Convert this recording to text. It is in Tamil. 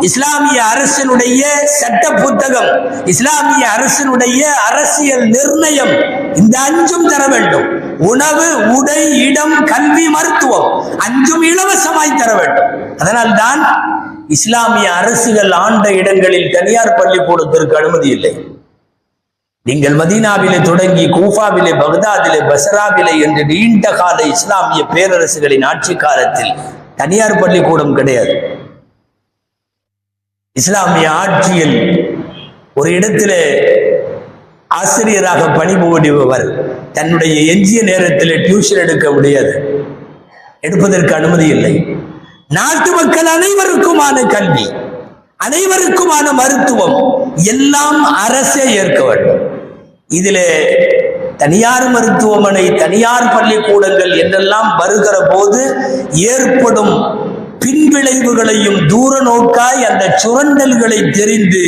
இஸ்லாமிய அரசினுடைய சட்ட புத்தகம் இஸ்லாமிய அரசினுடைய அரசியல் நிர்ணயம் இந்த அஞ்சும் தர வேண்டும். உணவு உடை இடம் கல்வி மருத்துவம் அஞ்சும் இலவசமாய் தர வேண்டும். அதனால்தான் இஸ்லாமிய அரசுகள் ஆண்ட இடங்களில் தனியார் பள்ளிக்கூடத்திற்கு அனுமதி இல்லை. நீங்கள் மதீனாவிலே தொடங்கி கூஃபாவிலே பக்தாதிலே பசராவிலே என்று நீண்ட கால இஸ்லாமிய பேரரசுகளின் ஆட்சி காலத்தில் தனியார் பள்ளிக்கூடம் கிடையாது. இஸ்லாமிய ஆட்சியில் ஒரு இடத்திலே ஆசிரியராக பணிபுரிபவர் தன்னுடைய எஞ்சிய நேரத்தில் டியூஷன் எடுக்க முடியாது. எடுப்பதற்கு அனுமதி இல்லை. நாட்டு மக்கள் அனைவருக்குமான கல்வி அனைவருக்குமான மருத்துவம் எல்லாம் அரசே ஏற்க வேண்டும். இதிலே தனியார் மருத்துவமனை தனியார் பள்ளிக்கூடங்கள் என்றெல்லாம் வருகிற போது ஏற்படும் பின்விளைவுகளையும் தூர நோக்காய் அந்த சுரண்டல்களை தெரிந்து